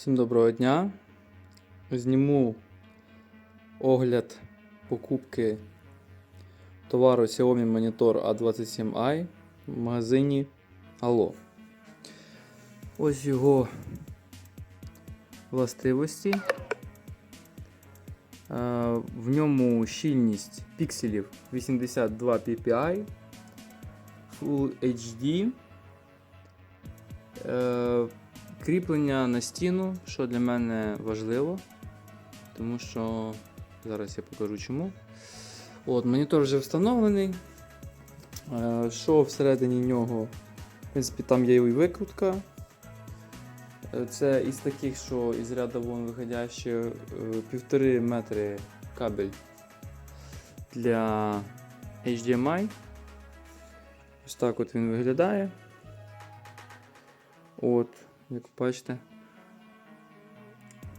Всім доброго дня. Зніму огляд покупки товару Xiaomi Monitor A27i в магазині Allo. Ось його властивості. Е, В ньому щільність пікселів 82 ppi, Full HD. Кріплення на стіну, що для мене важливо, тому що зараз я покажу чому. От, Монітор вже встановлений. Е, Що всередині нього, в принципі, там є і викрутка. Е, Це із таких, що із ряду вон виходящі е, півтори метри кабель для HDMI. Ось так от він виглядає. От, як бачите,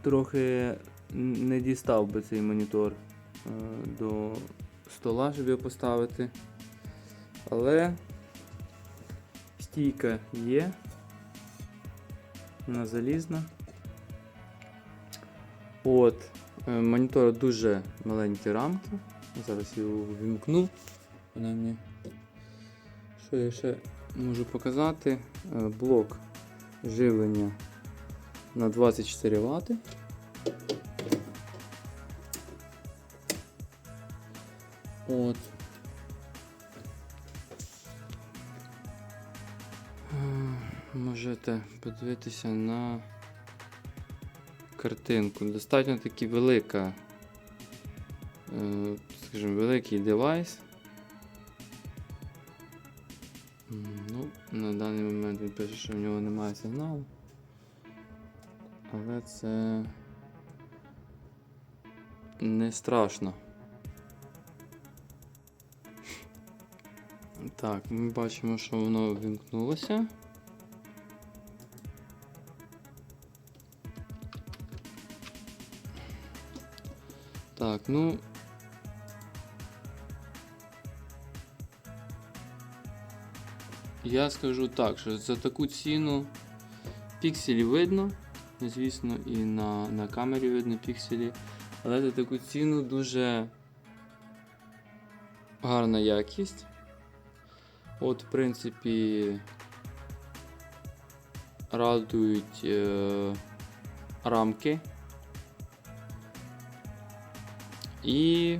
трохи не дістав би цей монітор е, до стола, щоб його поставити. Але стійка є. Вона залізна. От, е, монітор дуже маленькі рамки. Зараз його вімкну. Вона мені. Що я ще можу показати? Е, Блок живлення на 24 Вт. От. Можете подивитися на картинку. Достатньо таки велика, е, скажімо, великий девайс. Ну, на даний момент він пише, що в нього немає сигналу. Але це не страшно. Так, ми бачимо, що воно вимкнулося. Так, ну. Я скажу так, що за таку ціну пікселі видно. Звісно, і на, на камері видно пікселі. Але за таку ціну дуже гарна якість. От, в принципі, радують е, рамки. І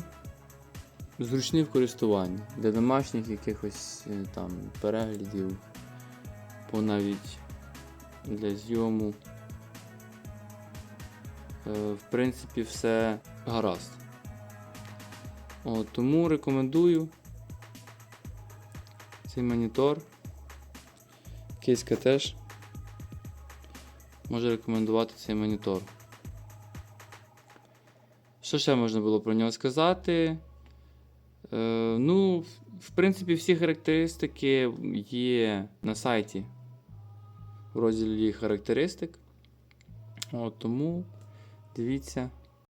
зручний в користуванні для домашніх якихось е, там переглядів, по навіть для зйому. Е, В принципі, все гаразд. От, тому рекомендую цей монітор. Кейска теж може рекомендувати цей монітор. Що ще можна було про нього сказати? Е, ну, в- принципі, всі характеристики є на сайті в розділі характеристик. От, тому дивіться.